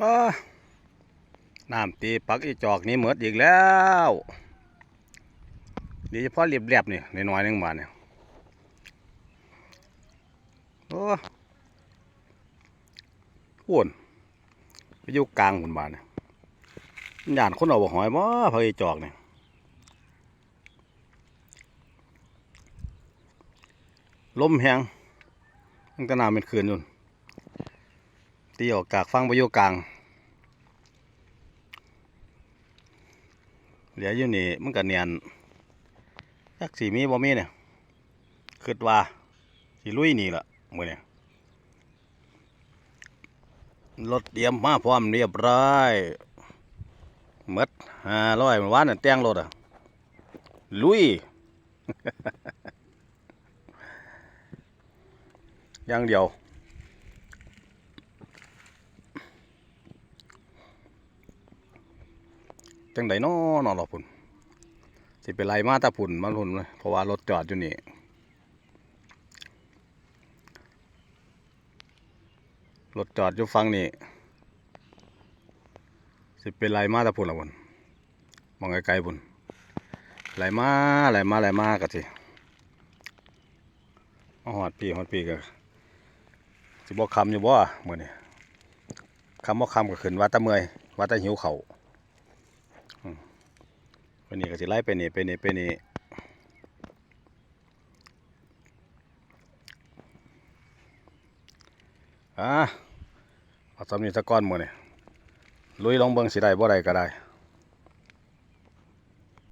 ว้าน้ำตีปักอีจอกนี่เหมือดอีกแล้วดีเฉพาะเรียบๆนี่ในน้อยนึงบาทเนี่ยโอ้หุ่นไปอยู่กลางหุ่นบาทเนี่ยหยานคนเอาบ่หอยบ่พักอีจอกเนี่ยลมแหงมันก็น้ำเป็นคืนอยู่ ตีออกจากฟังปอยู่กลาง เหลืออยู่นี่มันก็เนียนจักสีมีบ่มีเนี่ยคิดว่าสีลุยนี่ละมือเนี่ยรถเตรียมมาพร้อมเรียบร้อยมดห้าร้อยมื่อวานน่ะแต่งรถอะ ลุย อย่างเดียว จังไดน้อนอหรอพุ่นสิเป็นไรมาตาพุ่นมาพุ่นเลยเพราะว่ารถจอดอยู่นี่รถจอดอยู่ฟังนี่สิเป็นไรมาตาพุ่นละพุ่นมองไกลๆพุ่นไหลมาไหลมาไหลมากะสิมาหอดปีหอดปีก็สิบ่คำอยู่บ่เมื้อนี้คำบ่คำก็ขึ้นว่าตะเมยว่าตะหิวเขาว ไปนี่ก็สิไล่ไปนี่ไปนี่ไปนี่อะเอาสำนีตะก้อนหมดนี่ลุยลองเบิ่งสิได้บ่ได้ก็ได้